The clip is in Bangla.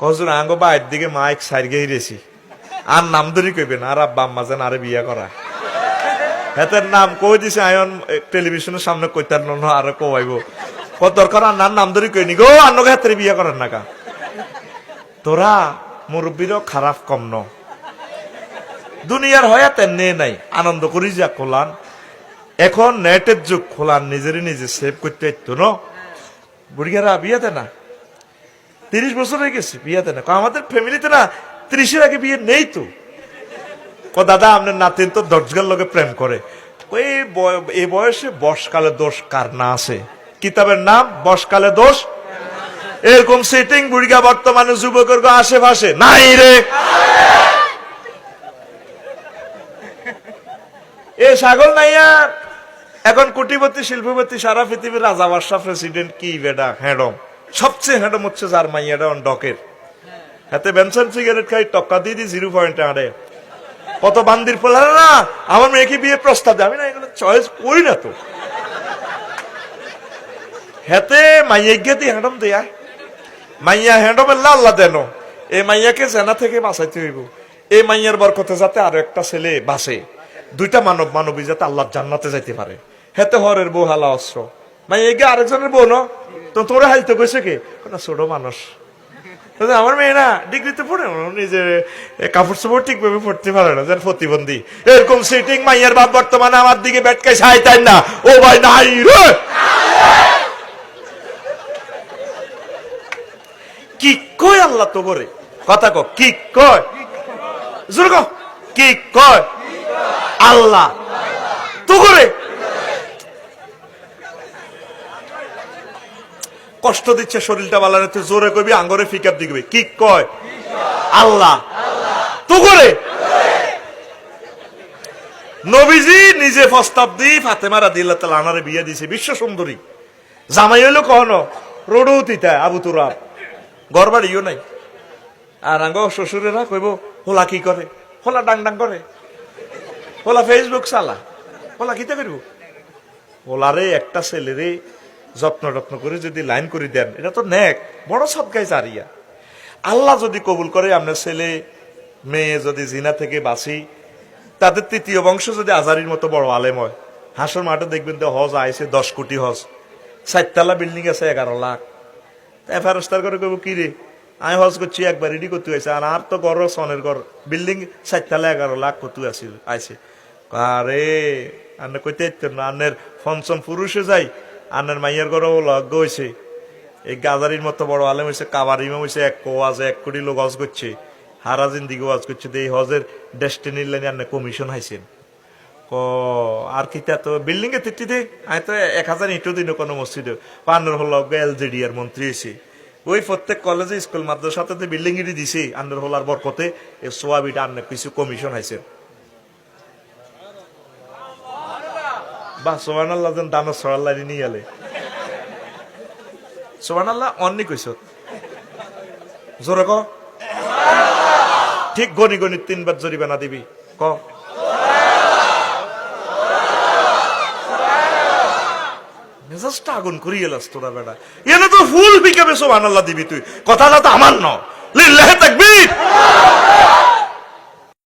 কজন আঙ্গ বাইর দিকে মাইক সাইড গেছি আর নাম ধরি কইবেন আর আব্বা আম্মা যেন আরে বিয়া করা। হেতের নাম কই দিছে, আয়ন টেলিভিশনের সামনে কইতার ন আরও কইব কত দরকার, আর নার নাম ধরি কইনি গো, আন্নকে হাতের বিয়া করার নাকা। তোরা মুরব্বীরও খারাপ কম ন। দুনিয়ার হয়া তেমনি নাই, আনন্দ করি যা খোলান। এখন নেটের যুগ, খোলান নিজেরই নিজে, সেভ করতে তো ন। বুড়িয়ারা বিয়াতে না। তিরিশ বছর হয়ে গেছে, বিয়াতে না। আমাদের ফ্যামিলিতে না, ত্রিশের আগে বিয়ে নেই তো। ও দাদা, আপনার নাতিন তো দর্জগার লোকে প্রেম করে। ওই এই বয়সে বসকালে দোষ কার না আছে? কিতাবের নাম, বসকালে দোষ? এরকম সেটিং বুড়িগা বর্তমানে যুবকের আশেপাশে। নাই রে! এ ছাগল নাইয়া এখন কোটিপতি শিল্পপতি সারা পৃথিবীর রাজা, বাদশাহ প্রেসিডেন্ট কি বেডা হ্যাডম সবচেয়ে হ্যাডম হচ্ছে যার মাইয়াটা ডকের হাতে বেনসন সিগারেট খাই, টক্কা দিয়ে দি জিরো পয়েন্টে আড়ে। কত বান্দির পোলা, না আমার মেয়েকে বিয়ে প্রস্তাব দেয়। আমি না, এগুলো চয়েস করি না তো। হেতে মাইয়া গেতে হ্যাডম দেয়া। মাইয়া হ্যাডম আল্লাহ আল্লাহ দেন। এই মাইয়াকে জেনা থেকে বাঁচাইতে হইব। এই মাইয়ার বরকতে যাতে আরও একটা ছেলে বাঁচে। দুইটা মানব মানবী যাতে আল্লাহ জান্নাতে যাইতে পারে। হেতে হরের বউ, হালা অস্ত্র। মাইয়া গে আরেকজনের বউ, ন? তো তোরা হাইতে কইছে কে? না ছোট মানুষ। আমার মেয়ে না ডিগ্রিতে পড়ে ও নিজে এ, কাপড় চোপড় ঠিকভাবে পড়তে পারে না যার প্রতিবন্ধী। এরকম সিটিং মাইয়ার বাপ বর্তমানে আমার দিকে ব্যাটকাই সাইতাই না। ও ভাই নাই রে! কি কয় আল্লাহ তো করে কথা কো কি কয়? জোরে কি কয়? আল্লাহ। তো করে কষ্ট দিচ্ছে শরীরটা বালারে তুই জোরে কবি আঙ্গরে ফিকার দিবি কি কয়? আল্লাহ। তো করে? নবীজি নিজে প্রস্তাব দি, ফাতেমা রাদিল্লাহ তাআলা আনারে বিয়ে দিছে, বিশ্ব সুন্দরী। জামাই হইল কহনো রোডও তিতা আবু তুরাব। গড়বাড়িও নাই। আর আঙ্গ শ্বশুরেরা কইব, হোলা কি করে? হোলা ডাং ডাং করে। হোলা ফেসবুক চালা। হোলা কিতা করব হোলারে একটা ছেলেরে যত্ন যত্ন করে যদি লাইন করে দেন, এটা তো নেক, বড় সবকাই জারিয়া। আল্লাহ যদি কবুল করে আপনার ছেলে, মেয়ে যদি জিনা থেকে বাঁচি, তাদের তৃতীয় বংশ যদি আজারির মতো বড় আলেম হয়, হাসর মাঠে দেখবেন তো হজ আইছে, দশ কোটি হজ। চারতলা বিল্ডিং আছে, এগারো লাখ। এফারস্তার করে কইব, কি রে? আমি হজ করছি, একবার রেডি করতে হয়েছে। আর আর তো ঘর সনের ঘর। বিল্ডিং চারতলা এগারো লাখ কত আছিল আইছে। আরে আন্নে কইতে আন্নের ফনসন পুরুষে যাই আন্নের মাইয়ের ঘরও লজ্ঞ হয়েছে। এই গাজারির মতো বড় আলেম হয়েছে, কাবার ইমাম হয়েছে, এক কোয়াজ এক কোটি লোক হজ করছে হারা জিন্দিগি ওয়াজ করছে তো এই হজের ডেস্টিনির লাইনে আন্নে কমিশন হাইছেন। ক, আর কিতা তো বিল্ডিং এ তিটি দে আমি তো এক হাজার ইটু দিন কোনো মসজিদে। পান্নর হল এলজেডি এর মন্ত্রী এসে ওই প্রত্যেক কলেজে স্কুল মাদ্রাসাতে তো বিল্ডিং এটি দিছে আন্ডার হলার বরকতে, এই সোয়াবিটা আন্নে কিছু কমিশন হাইছে বা সোহান আল্লাহ যেন দানো সরাল লাইনে নিয়ে গেলে সোহান আল্লাহ অন্নি কইস জোরে ক। ঠিক গনি গনি তিনবার জরিমানা দিবি। ক। মেজাজটা আগুন করিয়ে এলাস তোরা বেটা। এনে তো ফুল বিকাবে সোহান আল্লাহ দিবি তুই। কথাটা তো আমার ন লিল্লাহে তাকবীর।